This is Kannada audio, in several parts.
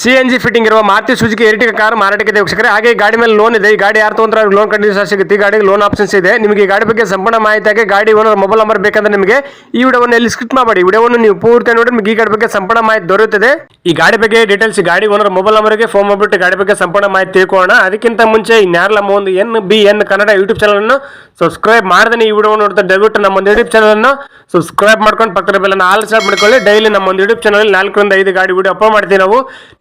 ಸಿ ಎನ್ ಜಿ ಫಿಟ್ಟಿಂಗ್ ಇರುವ ಮಾರುತಿ ಸುಜುಕಿ ಎರಿಟಿಕ ಕಾರ್ ಮಾರಾಟಕ್ಕೆ ವೀಕ್ಷಕರೇ. ಹಾಗೆ ಗಾಡಿ ಮೇಲೆ ಲೋನ್ ಇದೆ. ಈ ಗಾಡಿ ಯಾರು ತೊಗೊಂಡ್ರೆ ಲೋನ್ ಕಂಡಿಷನ್ ಸಿಗುತ್ತೆ. ಈ ಗಾಡಿಗೆ ಲೋನ್ ಆಪ್ಷನ್ಸ್ ಇದೆ. ನಿಮಗೆ ಈ ಗಾಡಿ ಬಗ್ಗೆ ಸಂಪೂರ್ಣ ಮಾಹಿತಿ ಆಗಿ ಗಾಡಿ ಓನರ್ ಮೊಬೈಲ್ ನಂಬರ್ ಬೇಕಂದ್ರೆ ನಿಮಗೆ ಈ ವಿಡಿಯೋವನ್ನು ಎಲ್ಲಿ ಸ್ಕಿಪ್ ಮಾಡಿ. ವಿಡಿಯೋವನ್ನು ನೀವು ಪೂರ್ತಿ ನೋಡಿ, ನಿಮಗೆ ಈ ಗಾಡಿ ಬಗ್ಗೆ ಸಂಪೂರ್ಣ ಮಾಹಿತಿ ದೊರೆಯುತ್ತದೆ. ಈ ಗಾಡಿ ಬಗ್ಗೆ ಡೀಟೇಲ್ಸ್ ಗಾಡಿ ಓನರ್ ಮೊಬೈಲ್ ನಂಬರ್ಗೆ ಫೋನ್ ಮಾಡಿಬಿಟ್ಟು ಗಾಡಿ ಬಗ್ಗೆ ಸಂಪೂರ್ಣ ಮಾಹಿತಿ ತಿಳ್ಕೊಳ್ಳೋಣ. ಅದಕ್ಕಿಂತ ಮುಂಚೆ ನಮ್ಮ ಒಂದು N B N Kannada YouTube channel ಅನ್ನು ಸಬ್ಸ್ಕ್ರೈಬ್ ಮಾಡದೇ ಈ ವಿಡಿಯೋ ನೋಡ್ತಾ ದಯವಿಟ್ಟು ನಮ್ಮ ಒಂದು ಯೂಟ್ಯೂಬ್ ಚಾನಲ್ ಅನ್ನು ಸಬ್ಸ್ಕ್ರೈಬ್ ಮಾಡ್ಕೊಂಡು ಪಕ್ಕದ ಬೆಲ್ಲ ಆಲ್ ಸ್ಟಾರ್ಟ್ ಮಾಡ್ಕೊಳ್ಳಿ. ಡೈಲಿ ನಮ್ಮ ಒಂದು ಯೂಟ್ಯೂಬ್ ಚಾನಲ್ ನಾಲ್ಕರಿಂದ ಐದು ಗಾಡಿ ವಿಡಿಯೋ ಅಪ್ಲೋಡ್ ಮಾಡ್ತೀವಿ ನಾವು.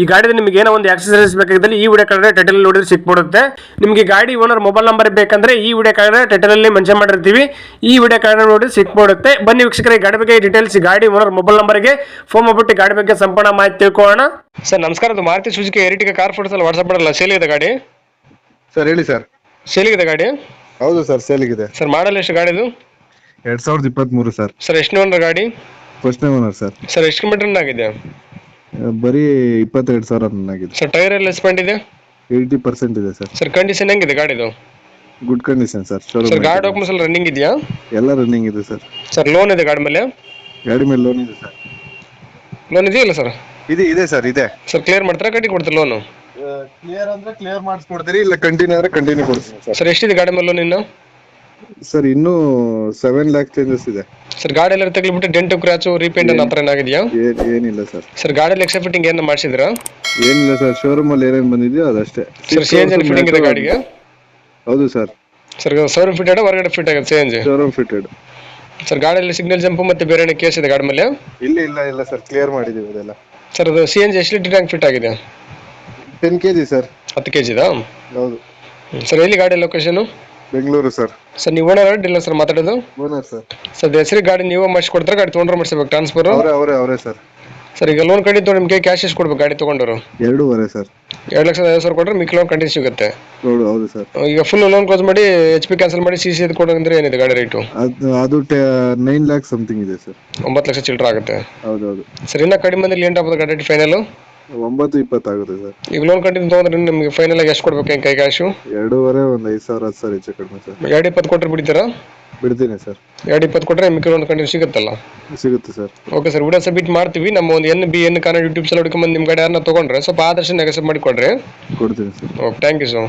ಈ ಗಾಡಿದ ನಿಮಗೆ ಏನೋ ಒಂದು ಆಕ್ಸಸರೀಸ್ ಬೇಕಾಗಿದ್ದಲ್ಲಿ ಈ ವಿಡಿಯೋ ಕಾರ್ಡ್ ಟೈಟಲ್ ನೋಡಿದ್ರೆ ಸಿಕ್ಬಿಡುತ್ತೆ. ನಿಮಗೆ ಗಾಡಿ ಓನರ್ ಮೊಬೈಲ್ ನಂಬರ್ ಬೇಕಂದ್ರೆ ಈ ವಿಡಿಯೋ ಕಾರ್ಡ್ ಟೈಟಲ್ ಅಲ್ಲಿ ಮೆನ್ಷನ್ ಮಾಡಿರ್ತೀವಿ. ಈ ವಿಡಿಯೋ ಕಾರ್ಡ್ ನೋಡಿ ಸಿಕ್ಬಿಡುತ್ತೆ. ಬನ್ನಿ ವೀಕ್ಷಕರಿಗೆ ಈ ಗಾಡಿ ಬಗ್ಗೆ ಡೀಟೇಲ್ಸ್ ಗಾಡಿ ಓನರ್ ಮೊಬೈಲ್ ನಂಬರ್ಗೆ ಫೋನ್ ಮಾಡ್ಬಿಟ್ಟು ಗಾಡಿ ಬಗ್ಗೆ ಸಂಪೂರ್ಣ ಮಾಹಿತಿ ತಿಳ್ಕೊಳ್ಳೋಣ. ಸರ್ ನಮಸ್ಕಾರ ಅದು Maruti Suzuki Ertiga car photos ಅಲ್ಲಿ ವಾಟ್ಸ್ಆಪ್ ಮಾಡಲ್ಲ ಸೇಲಿದೆ ಇದೆ ಗಾಡಿ? ಸರ್ ಹೇಳಿ ಸರ್. ಸೇಲಿಗಿದೆ ಗಾಡಿ? ಹೌದು ಸರ್ ಸೇಲಿಗಿದೆ ಸರ್ ಮಾಡಲ್ ಎಷ್ಟು ಗಾಡಿದು? ಎರಡ್ ಸಾವಿರದ ಇಪ್ಪತ್ಮೂರು ಸರ್. ಸರ್ ಎಷ್ಟು ಓನರ್ ಗಾಡಿ? ಫಸ್ಟ್ನೇ ಓನರ್ ಸರ್. ಸರ್ ಎಷ್ಟು ಕಿಲೋಮೀಟರ್ ಆಗಿದೆ? ಬರೀ ಇಪ್ಪತ್ತೆರಡು ಸಾವಿರ ಆಗಿದೆ ಸರ್. ಟೈರ್ ಎಲ್ಲ ಸ್ಪೆಂಡ್ ಇದೆ? ಏಯ್ಟಿ ಪರ್ಸೆಂಟ್ ಇದೆ ಸರ್. ಸರ್ ಕಂಡೀಷನ್ ಹೆಂಗಿದೆ ಗಾಡಿದು? Good condition sir. Sir showroom ಗಾಡಿ ಡಾಕ್ಯುಮೆಂಟ್ಸ್ ಎಲ್ಲ ರನ್ನಿಂಗ್ ಇದೆಯಾ? ಎಲ್ಲ ರನ್ನಿಂಗ್ ಇದೆ ಸರ್. ಸರ್ ಲೋನ್ ಇದೆ ಗಾಡಿ ಮೇಲೆ? ಗಾಡಿ ಮೇಲೆ ಲೋನ್ ಇದೆ ಸರ್. ಲೋನ್ ಇದೆಯಲ್ಲ ಸರ್? ಇದೆ ಇದೆ ಸರ್ ಇದೆ. ಸರ್ ಕ್ಲಿಯರ್ ಮಾಡ್ತಾರೆ ಕಟ್ಟಿ ಕೊಡ್ತಾರೆ ಲೋನು ಕ್ಲಿಯರ್ ಅಂದ್ರೆ ಕ್ಲಿಯರ್ ಮಾಡಿಸ್ಕೊಡ್ತೀರಿ ಇಲ್ಲ ಕಂಟಿನ್ಯೂ ಅಂದ್ರೆ ಕಂಟಿನ್ಯೂ ಕೊಡ್ತೀನಿ ಸರ್. ಸರ್ ಎಷ್ಟಿದೆ ಗಾಡಿ ಮೇಲೆ ಲೋನ್ ಇನ್ನು? ಸರ್ ಇನ್ನೂ ಸೆವೆನ್ ಲ್ಯಾಕ್ ಚೇಂಜಸ್ ಇದೆ. ಸರ್ ಗಾಡಿ ಎಲ್ಲ ತಗ್ಲಿಬಿಟ್ಟು ಡೆಂಟ್ ಕ್ರಾಚು ರೀಪೇಂಟ್ ಆ ಥರ ಏನಾಗಿದೆಯಾ? ಏನ್ ಏನಿಲ್ಲ ಸರ್. ಸರ್ ಗಾಡಿಯಲ್ಲಿ ಎಕ್ಸ್ಟ್ರಾ ಫಿಟ್ಟಿಂಗ್ ಏನು ಮಾಡಿಸಿದ್ರಾ ಏನಿಲ್ಲ ಸರ್ ಶೋರೂಮ್ ಅಲ್ಲಿ ಏನೇನು ಬಂದಿದೆಯೋ ಅದಷ್ಟೇ. Sir C N G fitting ಇದೆ ಗಾಡಿಗೆ? ಹೌದು ಸರ್. ಸರ್ ಶೋರೂಮ್ ಫಿಟ್ಟೆಡ್ ಹೊರಗಡೆ ಫಿಟ್ ಆಗುತ್ತೆ change N G showroom fitted sir ಗಾಡಿಯಲ್ಲಿ ಸಿಗ್ನಲ್ ಜಂಪ್ ಮತ್ತೆ ಬೇರೆ ಏನೋ ಕೇಸ್ ಇದೆ ಗಾಡಿ ಮೇಲೆ? ಇಲ್ಲ ಇಲ್ಲ ಇಲ್ಲ ಸರ್ ಕ್ಲಿಯರ್ ಮಾಡಿದೀವಿ ಅದೆಲ್ಲ. ಸರ್ ಅದು ಸಿ ಎನ್ ಜಿ ಎಷ್ಟು ಲೀಟರ್ ಟ್ಯಾಂಕ್ ಫಿಟ್ ಆಗಿದೆ? Ten K G sir. ಹತ್ತು ಕೆ ಜಿದಾ ಹೌದು. ಸರ್ ಎಲ್ಲಿ ಗಾಡಿ ಲೊಕೇಶನು ಬೆಂಗಳೂರು ಸರ್. ಸರ್ ನೀವು ಓನರ್ ಡೀಲರ್ ಸರ್ ಮಾತಾಡೋದು? Owner sir. ಸರ್ ಹೆಸರು ಗಾಡಿ ನೀವು ಮಾಡಿಸ್ಕೊಡ್ತಾರೆ? ಗಾಡಿ ತೊಗೊಂಡ್ರೆ ಮಾಡಿಸ್ಬೇಕು ಟ್ರಾನ್ಸ್ಫರ್ ಅವರೇ ಅವರೇ ಅವರೇ ಸರ್. ಸರ್ ಈಗ ಲೋನ್ ಕಡಿತು ನಿಮಗೆ ಕ್ಯಾಶ್ ಎಷ್ಟು ಕೊಡ್ಬೇಕು ಗಾಡಿ ತೊಗೊಂಡವರು? ಎರಡೂವರೆ ಸರ್. ಎರಡು ಲಕ್ಷದ ಐವತ್ತು ಸಾವಿರ ಕೊಟ್ಟರೆ ಮಿಕ್ಕಿ ಲೋನ್ ಕಂಟಿನ್ಯೂ ಸಿಗುತ್ತೆ. ಹೌದು ಹೌದು ಸರ್. ಈಗ ಫುಲ್ ಲೋನ್ ಕ್ಲೋಸ್ ಮಾಡಿ ಎಚ್ ಪಿ ಕ್ಯಾನ್ಸಲ್ ಮಾಡಿ ಸಿ ಸಿ ಕೊಡೋದಂದ್ರೆ ಏನಿದೆ ಗಾಡಿ ರೇಟು ಅದು ಅದು ನೈನ್ ಲ್ಯಾಕ್ ಸಮಥಿಂಗ್ ಇದೆ ಸರ್. ಒಂಬತ್ತು ಲಕ್ಷ ಚಿಲ್ಲರೆ ಆಗುತ್ತೆ. ಹೌದು ಹೌದು. ಸರ್ ಇನ್ನೂ ಕಡಿಮೆ ಅಂದ್ರೆ ಏನು ಆಗ್ಬೋದು ಗಾಡಿ ಫೈನಲ್ ಒಂಬತ್ತು ಇಪ್ಪತ್ತಾಗುತ್ತೆ ಸರ್. ಈಗ ಲೋನ್ ಕಂಟಿನ್ಯೂ ತೊಗೊಂಡ್ರೆ ನಿಮಗೆ ಫೈನಲ್ ಆಗಿ ಎಷ್ಟು ಕೊಡ್ಬೇಕು ಹೆಂಗೆ ಕೈ ಕ್ಯಾಶು ಎರಡೂವರೆ ಒಂದು ಐದು ಸಾವಿರ ಹತ್ತು ಸಾವಿರ ಹೆಚ್ಚು ಕಡಿಮೆ ಸರ್. ಎರಡು ಇಪ್ಪತ್ತು ಕೊಟ್ಟರೆ ಬಿಡ್ತೀರಾ? ಬಿಡ್ತೀನಿ ಸರ್. ಎರಡು ಇಪ್ಪತ್ತು ಕೊಟ್ಟರೆ ನಿಮಗೆ ಲೋನ್ ಕಂಟಿನ್ಯೂ ಸಿಗುತ್ತಲ್ಲ? ಸಿಗುತ್ತೆ sir. Okay sir video submit ಮಾಡ್ತೀವಿ. ನಮ್ಮ ಒಂದು N B N Kannada YouTube channel ಹುಡ್ಕೊಂಡ್ಬಂದು ನಿಮ್ಮ ಗಾಡಿ ಯಾರನ್ನ ತೊಗೊಂಡ್ರೆ ಸ್ವಲ್ಪ ಆದಷ್ಟು ಮಾಡಿ ಕೊಡ್ರಿ ಕೊಡ್ತೀನಿ sir. Okay thank you sir